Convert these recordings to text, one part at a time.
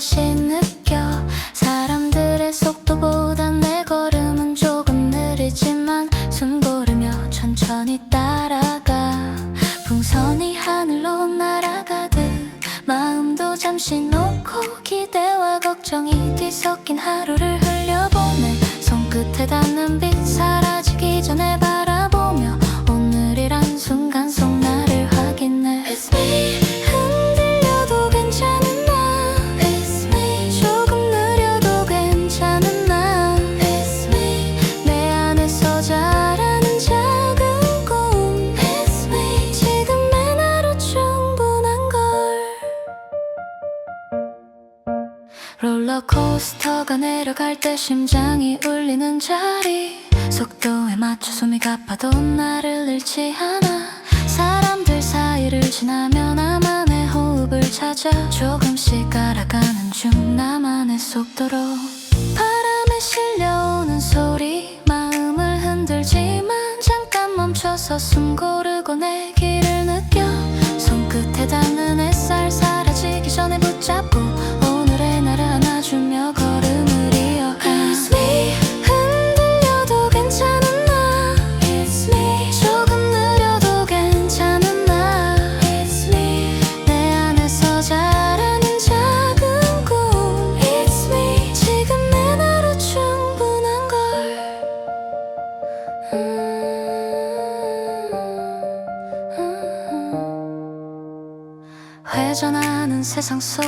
느껴. 사람들의 속도보다 내 걸음은 조금 느리지만 숨 고르며 천천히 따라가. 풍선이 하늘로 날아가듯 마음도 잠시 놓고 기대와 걱정이 뒤섞인 하루를 흘려보내. 손끝에 닿는 빛 롤러코스터가 내려갈 때 심장이 울리는 자리. 속도에 맞춰 숨이 가파도 나를 잃지 않아. 사람들 사이를 지나며 나만의 호흡을 찾아 조금씩 알아가는 중 나만의 속도로. 바람에 실려오는 소리 마음을 흔들지만 잠깐 멈춰서 숨 고르고 내 길을 느껴 손끝에 닿는 햇살 사라 회전하는 세상 속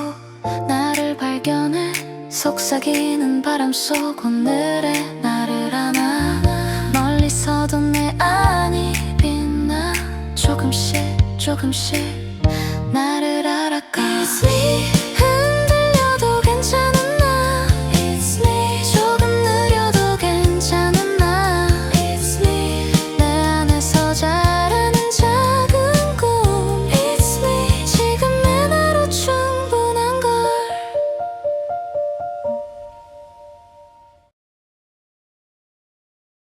나를 발견해 속삭이는 바람 속 오늘의 나를 안아 멀리서도 내 안이 빛나 조금씩 조금씩